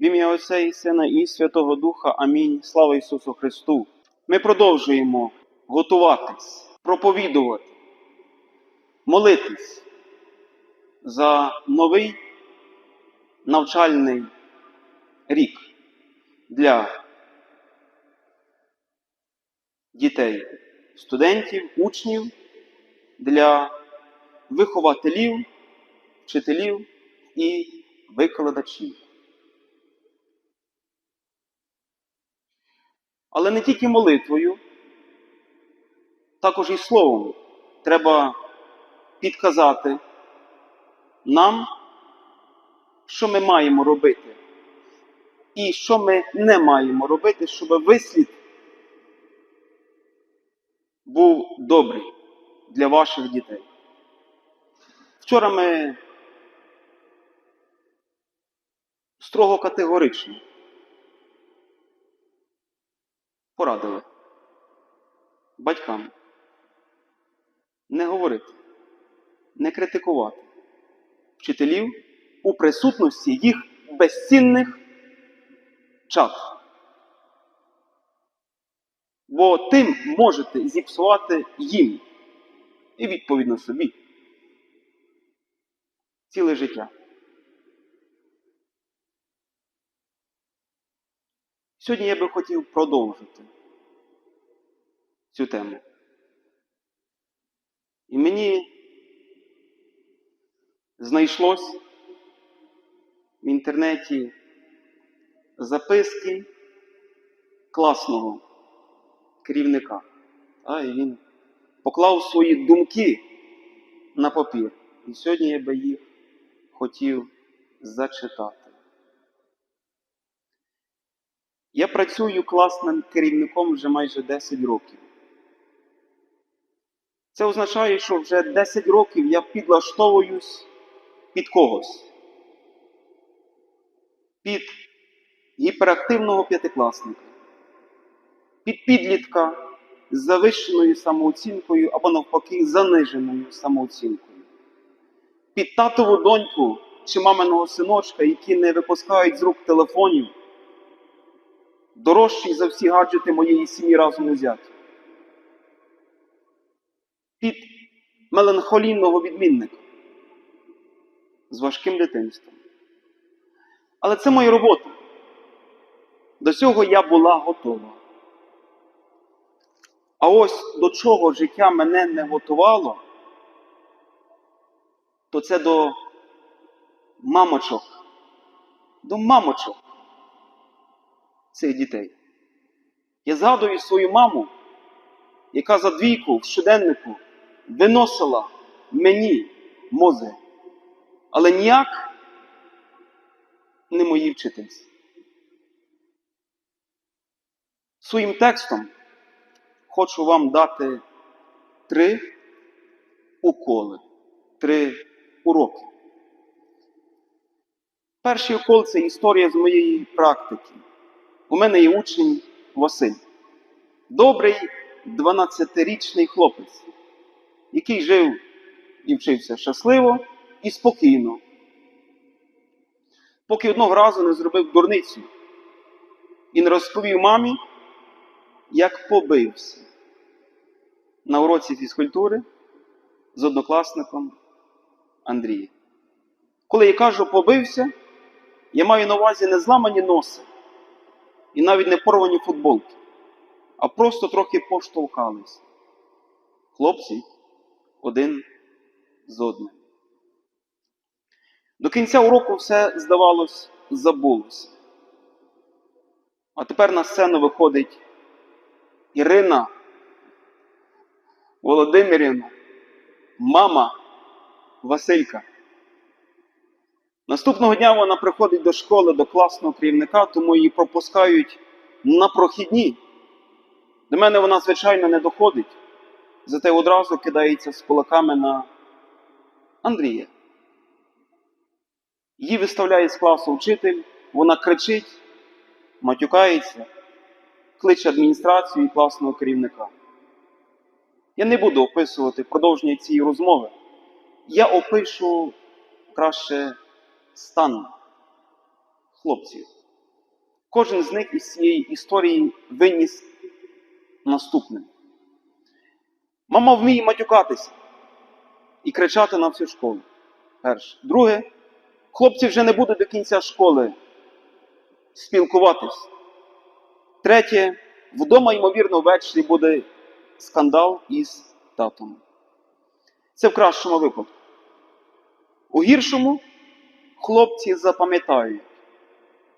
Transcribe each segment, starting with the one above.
В ім'я Отця і Сина і Святого Духа. Амінь. Слава Ісусу Христу. Ми продовжуємо готуватись, проповідувати, молитись за новий навчальний рік для дітей, студентів, учнів, для вихователів, вчителів і викладачів. Але не тільки молитвою, також і словом треба підказати нам, що ми маємо робити, і що ми не маємо робити, щоб вислід був добрий для ваших дітей. Вчора ми строго категорично порадили батькам не говорити, не критикувати вчителів у присутності їх безцінних чат. Бо тим можете зіпсувати їм і відповідно собі ціле життя. Сьогодні я би хотів продовжити цю тему. І мені знайшлось в інтернеті записки класного керівника. А, він поклав свої думки на папір. І сьогодні я би їх хотів зачитати. Я працюю класним керівником вже майже 10 років. Це означає, що вже 10 років я підлаштовуюсь під когось. Під гіперактивного п'ятикласника, під підлітка з завищеною самооцінкою або навпаки заниженою самооцінкою, під татову доньку чи маминого синочка, які не випускають з рук телефонів, дорожчий за всі гаджети моєї сім'ї разом узяті. Під меланхолійного відмінника з важким дитинством. Але це моя робота. До цього я була готова. А ось до чого життя мене не готувало, то це до мамочок, до мамочок цих дітей. Я згадую свою маму, яка за двійку в щоденнику виносила мені мози, але ніяк не моїй вчительці. Своїм текстом хочу вам дати три уколи, три уроки. Перший укол це історія з моєї практики. У мене є учень Василь. Добрий 12-річний хлопець, який жив і вчився щасливо і спокійно. Поки одного разу не зробив дурницю і не розповів мамі, як побився на уроці фізкультури з однокласником Андрієм. Коли я кажу побився, я маю на увазі не зламані носи і навіть не порвані футболки, а просто трохи поштовхались. Хлопці один з одним. До кінця уроку все, здавалось, забулося. А тепер на сцену виходить Ірина Володимирівна, мама Василька. Наступного дня вона приходить до школи до класного керівника, тому її пропускають на прохідні. До мене вона, звичайно, не доходить, зате одразу кидається з кулаками на Андрія. Її виставляє з класу вчитель, вона кричить, матюкається, кличе адміністрацію і класного керівника. Я не буду описувати продовження цієї розмови. Я опишу краще стан хлопців, Кожен з них із цієї історії виніс наступне. Мама вміє матюкатися і кричати на всю школу. Перше. Друге, хлопці вже не будуть до кінця школи спілкуватись. Третє, вдома, ймовірно, ввечері буде скандал із татом. Це в кращому випадку. У гіршому хлопці запам'ятають,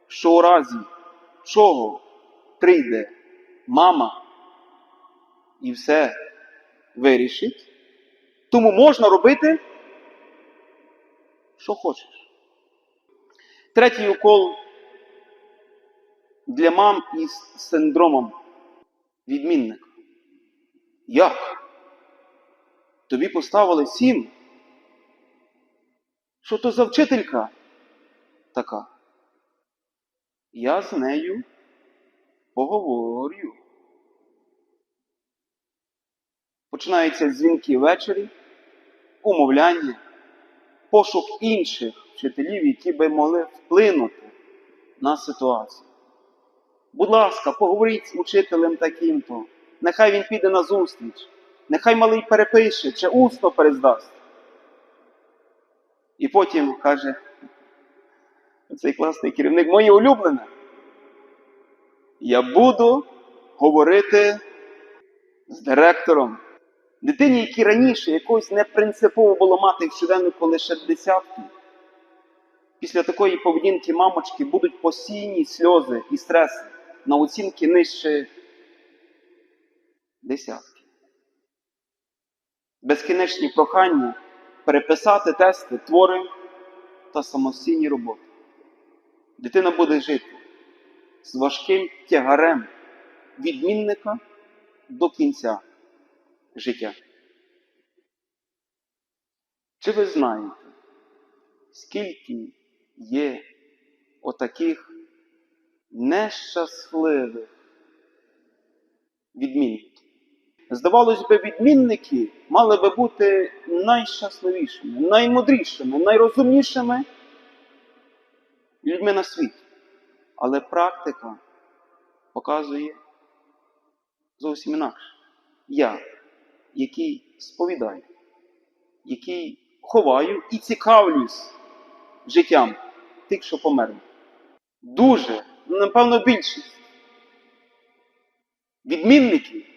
що у разі чого прийде мама і все вирішить, тому можна робити, що хочеш. Третій укол для мам із синдромом відмінника. Як? Тобі поставили сім? Що то за вчителька така? Я з нею поговорю. Починаються дзвінки ввечері, умовляння, пошук інших вчителів, які би могли вплинути на ситуацію. Будь ласка, поговоріть з учителем таким-то. Нехай він піде на зустріч, нехай малий перепише чи усно перездасть. І потім каже, цей класний керівник, моє улюблене. Я буду говорити з директором. Дитині, якій раніше якось не принципово було мати в щоденнику лише десятки, після такої поведінки мамочки будуть постійні сльози і стрес на оцінки нижче десятки. Безкінечні прохання переписати тести, твори та самостійні роботи. Дитина буде жити з важким тягарем відмінника до кінця життя. Чи ви знаєте, скільки є отаких нещасливих відмінників? Здавалось би, відмінники мали би бути найщасливішими, наймудрішими, найрозумнішими людьми на світі. Але практика показує зовсім інакше. Я, який сповідаю, який ховаю і цікавлюсь життям тих, що померли. Дуже, напевно, більшість відмінників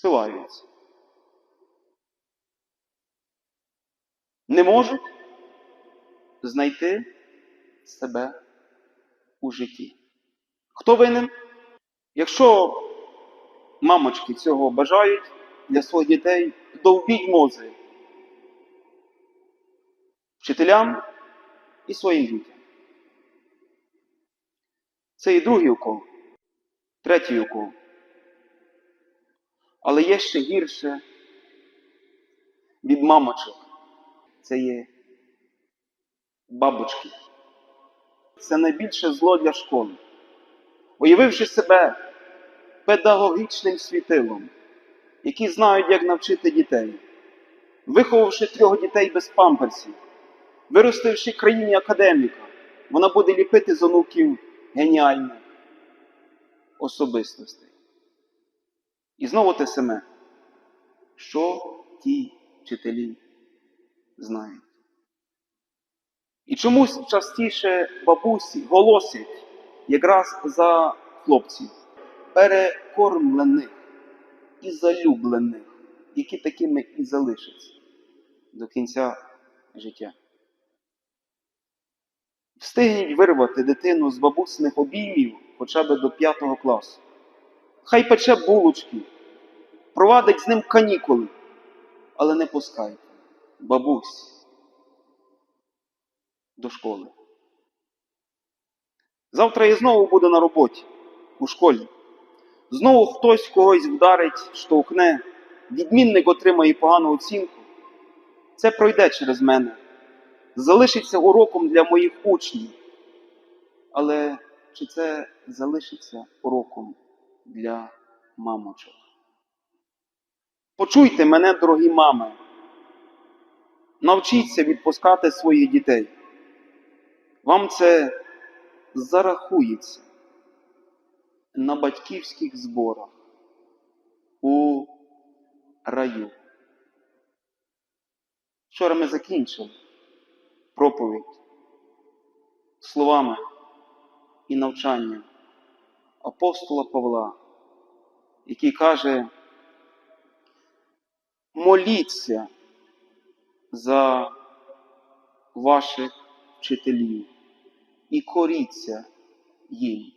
спиваються. Не можуть знайти себе у житті. Хто винен? Якщо мамочки цього бажають для своїх дітей, довбіть мози вчителям і своїм дітям. Це і другий укол, третій укол. Але є ще гірше від мамочок. Це є бабочки. Це найбільше зло для школи. Уявивши себе педагогічним світилом, які знають, як навчити дітей, виховавши трьох дітей без памперсів, виростивши країні академіка, вона буде ліпити з онуків геніальних особистостей. І знову те саме, що ті вчителі знають. І чомусь частіше бабусі голосять якраз за хлопців, перекормлених і залюблених, які такими і залишаться до кінця життя. Встигніть вирвати дитину з бабусиних обіймів хоча б до п'ятого класу. Хай пече булочки, провадить з ним канікули, але не пускайте бабусь до школи. Завтра я знову буду на роботі у школі. Знову хтось когось вдарить, штовхне, відмінник отримає погану оцінку. Це пройде через мене, залишиться уроком для моїх учнів. Але чи це залишиться уроком для мамочок? Почуйте мене, дорогі мами. Навчіться відпускати своїх дітей. Вам це зарахується на батьківських зборах у раю. Вчора ми закінчили проповідь словами і навчанням апостола Павла, який каже, моліться за ваших вчителів і коріться їм,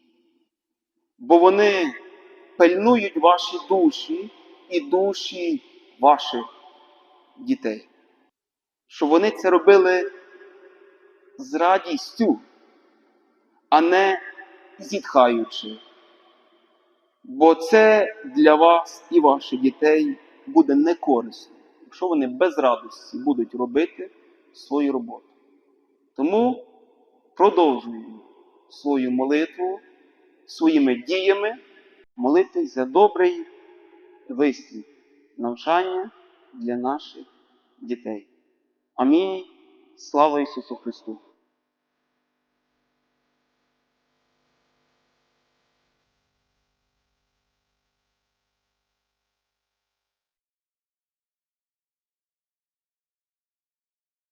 бо вони пильнують ваші душі і душі ваших дітей. Щоб вони це робили з радістю, а не зітхаючи. Бо це для вас і ваших дітей буде некорисно, якщо вони без радості будуть робити свою роботу. Тому продовжуємо свою молитву своїми діями молитись за добрий вислід навчання для наших дітей. Амінь. Слава Ісусу Христу!